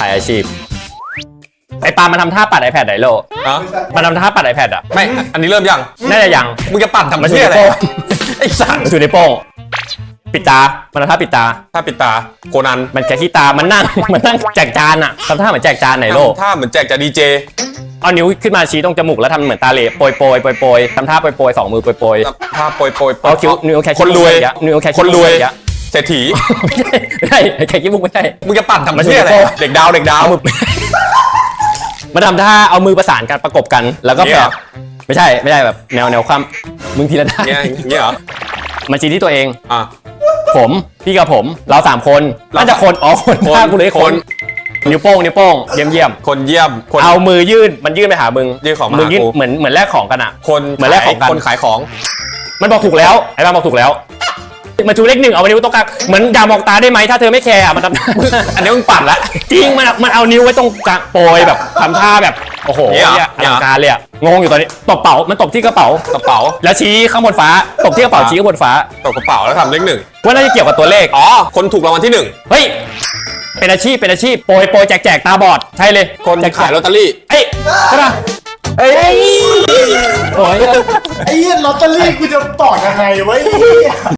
ถ่ายอาชีพไอปามันทำท่าปัด iPad ไหนโลอะมันทำท่าปัด iPad อะไม่ อันนี้เริ่มยัง น่าจะยัง มึงจะปั่นทำมันเชี่ยอะไรถือในโป้งไอ้สัตว์มันถือในโป้งปิดตา มันทำท่าปิดตา ถ้าปิดตาโคนันมันแกะขี้ตา มันนั่ง มันนั่งแจกจานอะทำท่าเหมือนแจกจานไหนโลถ้าเหมือนแจกจากดีเจ เอานิ้วขึ้นมาชี้ตรงจมูกแล้วทำเหมือนตาเหล่โปรยโปรยโปรยโปรยทำท่าโปรยโปรยสองมือโปรยโปรยถ้าโปรยโปรย เอาคิ้วนิ้วแค่คนรวยนิ้วแค่คนรวยเยอะเศรษฐี ไม่ใช่ไม่ใช่แค่ขี้มุกไม่ใช่ มึงจะปั่นทำมันเชี่ยอะไรถือในโป้เด็กดาวเด็กดาว เอามือ มาทำท่าเอามือประสานกันประกบกัน แล้วก็เนี่แบยบไม่ใช่ไม่ใช่แบบแนวแนวความมึงทีละท่าเนี่ยเงี้ยเหรอมาชี้ที่ตัวเอง อะ ผมพี่กับผมเราสามคนเราน่าจะคนอ๋อคนคนท่ากูเลยคคน น นิ้วโป้งนิ้วโป้งเยี่ยมเยี่ยมคนเยี่ยม คน เอามือยื่นมันยื่นไปหามึงยื่นของมามึงยื่นหากู เหมือนเหมือนแลกของกันอะคนเหมือนแลกของกัน คนขายของ มันบอกถูกแล้วไอ้บ้านบอกถูกแล้ว มาชูเลขหนึ่งเอาไว้นิ้วตรงกลางเหมือนอย่ามองตาได้ไหมถ้าเธอไม่แคร์อะมันทำ อันนี้มึงปั่นละ จริงมันอะมันเอานิ้วไว้ตรงกลางโปรยแบบทำท่าแบบโอ้โหเนี่ยเหรอเนี่ยอเนี่ยเหรลัองการเลยอะงงอยู่ตอนนี้ตบเป๋ามันตบที่กระเป๋า กระเป๋าแล้วชี้ข้างบนฟ้าตบที่กระเป๋าชี้ข้างบนฟ้าตกกระเป๋าแล้วทำเลขหนึ่งว่าน่าจะเกี่ยวกับตัวเลขอ๋อ คนถูกรางวัลที่หนึ่งเฮ้ยเป็นอาชีพเป็นอาชีพโปรยโปรยแจกแจกตาบอดใช่เลยคนแจกขายลอตเตอรี่ เอ้ยใช่ปะเอ้ยโอ้ยไอ้เหี้ยลอตเตอรี่กูจะต่อยังไงไวะไอ้เหี้ย